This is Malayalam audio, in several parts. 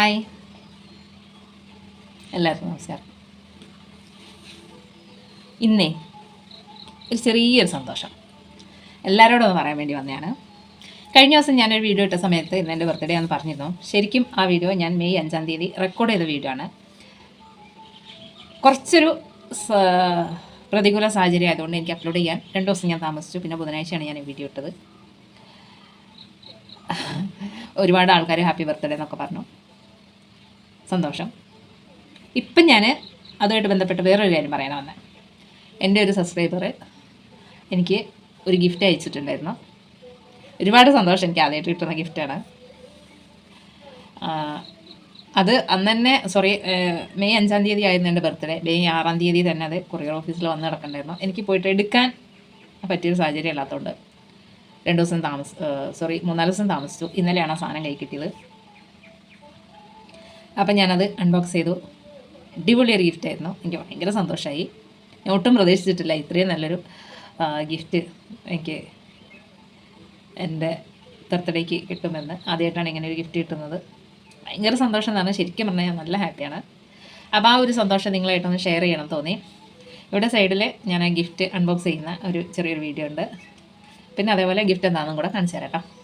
ഹായ് എല്ലാവർക്കും നമസ്കാരം. ഇന്നേ ഒരു ചെറിയൊരു സന്തോഷം. എല്ലാവരോടും ഒന്ന് പറയാൻ വേണ്ടി വന്നതാണ്. കഴിഞ്ഞ ദിവസം ഞാനൊരു വീഡിയോ ഇട്ട സമയത്ത് ഇന്ന് എന്റെ ബർത്ത്ഡേ ആണെന്ന് പറഞ്ഞിരുന്നു. ശരിക്കും ആ വീഡിയോ ഞാൻ മെയ് അഞ്ചാം തീയതി റെക്കോർഡ് ചെയ്ത വീഡിയോ ആണ്. കുറച്ചൊരു പ്രതികൂല സാഹചര്യം ആയതുകൊണ്ട് എനിക്ക് അപ്ലോഡ് ചെയ്യാൻ രണ്ട് ദിവസം ഞാൻ താമസിച്ചു. പിന്നെ ബുധനാഴ്ചയാണ് ഞാൻ ഈ വീഡിയോ ഇട്ടത്. ഒരുപാട് ആൾക്കാർ ഹാപ്പി ബർത്ത്ഡേ എന്നൊക്കെ പറഞ്ഞു. സന്തോഷം. ഇപ്പം ഞാൻ അതുമായിട്ട് ബന്ധപ്പെട്ട് വേറൊരു കാര്യം പറയാനാണ് എന്റെ ഒരു സബ്സ്ക്രൈബർ എനിക്ക് ഒരു ഗിഫ്റ്റ് അയച്ചിട്ടുണ്ടായിരുന്നു. ഒരുപാട് സന്തോഷം എനിക്ക് ആദ്യമായിട്ട് കിട്ടുന്ന ഗിഫ്റ്റാണ് അത് അന്ന് തന്നെ സോറി മെയ് അഞ്ചാം തീയതി ആയിരുന്നു എന്റെ ബർത്ത്ഡേ മെയ് ആറാം തീയതി തന്നെ അത് കൊറിയർ ഓഫീസിൽ വന്ന് കിടക്കണ്ടായിരുന്നു എനിക്ക് പോയിട്ട് എടുക്കാൻ പറ്റിയൊരു സാഹചര്യം ഇല്ലാത്തതുകൊണ്ട് രണ്ട് ദിവസം താമസ സോറി മൂന്നാൽ ദിവസം താമസിച്ചു. ഇന്നലെയാണ് ആ സാധനം കൈ കിട്ടിയത്. അപ്പം ഞാനത് അൺബോക്സ് ചെയ്തു. അടിപൊളി ഒരു ഗിഫ്റ്റ് ആയിരുന്നു. എനിക്ക് ഭയങ്കര സന്തോഷമായി ഞാൻ ഒട്ടും പ്രതീക്ഷിച്ചിട്ടില്ല. ഇത്രയും നല്ലൊരു ഗിഫ്റ്റ് എനിക്ക് എന്റെ ബർത്ത്ഡേക്ക് കിട്ടുമെന്ന്. ആദ്യമായിട്ടാണ് ഇങ്ങനെ ഒരു ഗിഫ്റ്റ് കിട്ടുന്നത്. ഭയങ്കര സന്തോഷം എന്നാണ് ശരിക്കും പറഞ്ഞാൽ ഞാൻ നല്ല ഹാപ്പിയാണ് അപ്പോൾ ആ ഒരു സന്തോഷം നിങ്ങളായിട്ടൊന്ന് ഷെയർ ചെയ്യണം തോന്നി. ഇവിടെ സൈഡിൽ ഞാൻ ആ ഗിഫ്റ്റ് അൺബോക്സ് ചെയ്യുന്ന ഒരു ചെറിയൊരു വീഡിയോ ഉണ്ട്. പിന്നെ അതേപോലെ ഗിഫ്റ്റ് എന്താണെന്നും കൂടെ കാണിച്ചു തരാം കേട്ടോ.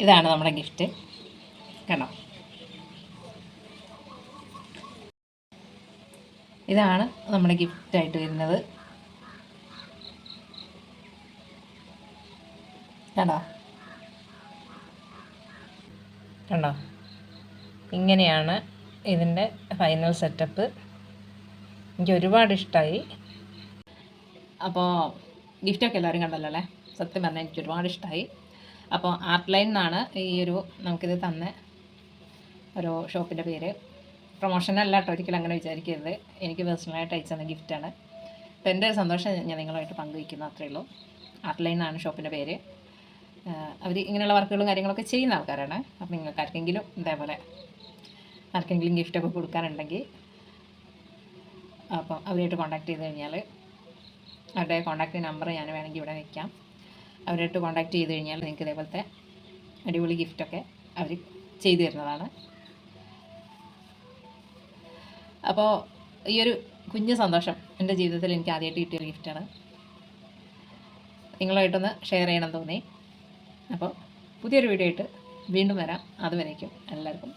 ഇതാണ് നമ്മുടെ ഗിഫ്റ്റ് കണ്ടോ? ഇതാണ് നമ്മുടെ ഗിഫ്റ്റായിട്ട് വരുന്നത്. കണ്ടോ? കണ്ടോ? ഇങ്ങനെയാണ് ഇതിന്റെ ഫൈനൽ സെറ്റപ്പ് എനിക്ക് ഒരുപാട് ഇഷ്ടമായി അപ്പോൾ ഗിഫ്റ്റൊക്കെ എല്ലാവരും കണ്ടല്ലോ അല്ലേ? സത്യം പറഞ്ഞാൽ എനിക്ക് ഒരുപാട് ഇഷ്ടമായി അപ്പോൾ ആർട്ട് ലൈൻ എന്നാണ് ഈ ഒരു നമുക്കിത് തന്ന ഒരു ഷോപ്പിന്റെ പേര്. പ്രൊമോഷനല്ല കേട്ടോ ഒരിക്കലും അങ്ങനെ വിചാരിക്കരുത്. എനിക്ക് പേഴ്സണലായിട്ട് അയച്ചു തന്ന ഗിഫ്റ്റാണ് അപ്പോൾ എന്റെ ഒരു സന്തോഷം ഞാൻ നിങ്ങളുമായിട്ട് പങ്കുവയ്ക്കുന്നു അത്രയേ ഉള്ളൂ. ആർട്ട് ലൈൻ എന്നാണ് ഷോപ്പിന്റെ പേര്. അവർ ഇങ്ങനെയുള്ള വർക്കുകളും കാര്യങ്ങളൊക്കെ ചെയ്യുന്ന ആൾക്കാരാണ്. അപ്പോൾ നിങ്ങൾക്ക് ആർക്കെങ്കിലും ഇതേപോലെ ആർക്കെങ്കിലും ഗിഫ്റ്റൊക്കെ കൊടുക്കാനുണ്ടെങ്കിൽ അപ്പം അവരായിട്ട് കോൺടാക്ട് ചെയ്ത് കഴിഞ്ഞാൽ അവരുടെ കോൺടാക്ട് നമ്പർ ഞാൻ വേണമെങ്കിൽ ഇവിടെ വയ്ക്കാം അവരായിട്ട് കോണ്ടാക്ട് ചെയ്ത് കഴിഞ്ഞാൽ നിങ്ങൾക്ക് ഇതേപോലത്തെ അടിപൊളി ഗിഫ്റ്റൊക്കെ അവർ ചെയ്തു തരുന്നതാണ്. അപ്പോൾ ഈ ഒരു കുഞ്ഞു സന്തോഷം എന്റെ ജീവിതത്തിൽ എനിക്ക് ആദ്യമായിട്ട് കിട്ടിയൊരു ഗിഫ്റ്റാണ് നിങ്ങളായിട്ടൊന്ന് ഷെയർ ചെയ്യണം തോന്നി. അപ്പോൾ പുതിയൊരു വീഡിയോ ആയിട്ട് വീണ്ടും വരാം. അതുവരേക്കും എല്ലാവർക്കും